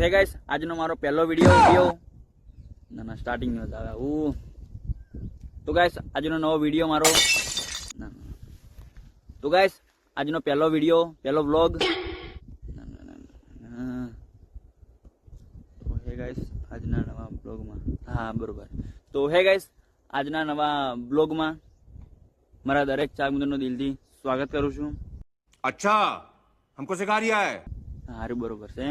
હે ગાઈસ આજનો મારો પહેલો વીડિયો વીડિયો ના ના સ્ટાર્ટિંગ ન આવે. હું તો ગાઈસ આજનો નવો વીડિયો મારો. તો ગાઈસ આજનો પહેલો વીડિયો પહેલો વ્લોગ તો હે ગાઈસ આજના નવા બ્લોગમાં હા બરોબર. તો હે ગાઈસ આજના નવા બ્લોગમાં મારા દરેક ચાર મિત્રોનું દિલથી સ્વાગત કરું છું. અચ્છા હમકો સિખા રહ્યા હે હારું બરોબર છે.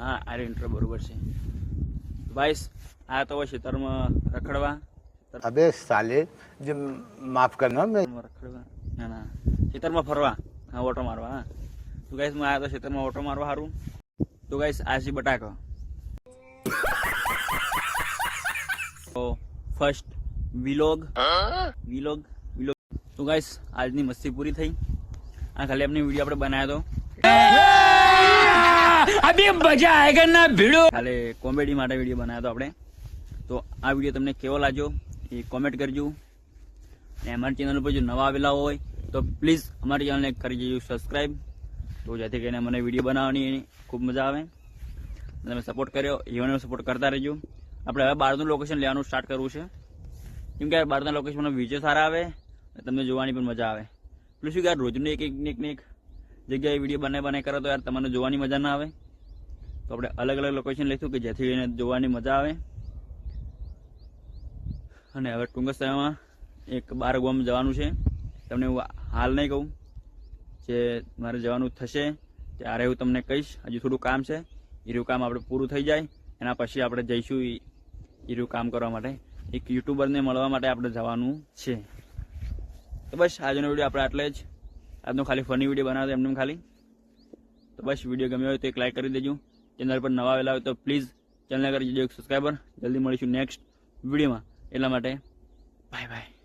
હા આર્યન્ટ્ર બરોબર છે. ભાઈ આ તો શેતરમાં શીતર્મ રખડવા. અબે સાલે જે માફ કરના મેં રખડવા. ના ના. શીતરમાં ફરવા. હા ઓટો મારવા હા. તો ગાઈસ હું આવ્યો તો શીતરમાં ઓટો મારવા સારું તો ગાઈસ આજી બટાકો. તો ફર્સ્ટ વિલોગ વિલોગ વિલોગ તો ગાઈસ આજની મસ્તી પૂરી થઈ. આ ખાલી એમની વીડિયો આપણે બનાવ્યો હતો અભી મજા આયેગા ના ભીડો? ખાલી કોમેડી માટે વીડિયો બનાવ્યો તો આપણે. તો આ વીડિયો તમને કેવો લાગ્યો એ કોમેન્ટ કરજો. અને અમારી ચેનલ ઉપર જો નવા આવેલા હોય તો પ્લીઝ અમારી ચેનલને કરી દેજો સબસ્ક્રાઈબ તો જેથી કરીને મને વીડિયો બનાવવાની ખૂબ મજા આવે. તમે સપોર્ટ કર્યો, એવાનો સપોર્ટ કરતા રહેજો. આપણે હવે બહારનું લોકેશન લેવાનું સ્ટાર્ટ કરવું છે. કેમ કે બહારના લોકેશનમાં વીડિયો સારા આવે તમને જોવાની પણ મજા આવે. પ્લસ શું કે રોજનું એક એક ને એક ને એક જગ્યાએ વીડિયો બને બને કરો તો યાર તમને જોવાની મજા ના આવે. તો આપણે અલગ અલગ લોકેશન લઈશું કે જેથી એને જોવાની મજા આવે. અને હવે ટૂંક સમયમાં એક બાર ગામ જવાનું છે. તમને હું હાલ નહીં કહું જે મારે જવાનું થશે ત્યારે હું તમને કહીશ. હજુ થોડું કામ છે. એરું કામ આપણે પૂરું થઈ જાય. એના પછી આપણે જઈશું એ એ કામ કરવા માટે. એક યુટ્યુબરને મળવા માટે આપણે જવાનું છે. તો બસ, આજનો વીડિયો આપણે આટલે જ. આજનો ખાલી ફની વીડિયો બનાવતો એમને ખાલી. તો બસ વીડિયો ગમ્યો હોય તો એક લાઇક કરી દેજો. ચેનલ પર નવા આવેલા હોય તો પ્લીઝ ચેનલ કરી દેજો એક સબસ્ક્રાઈબર જલ્દી મળીશું નેક્સ્ટ વિડીયોમાં એટલા માટે બાય બાય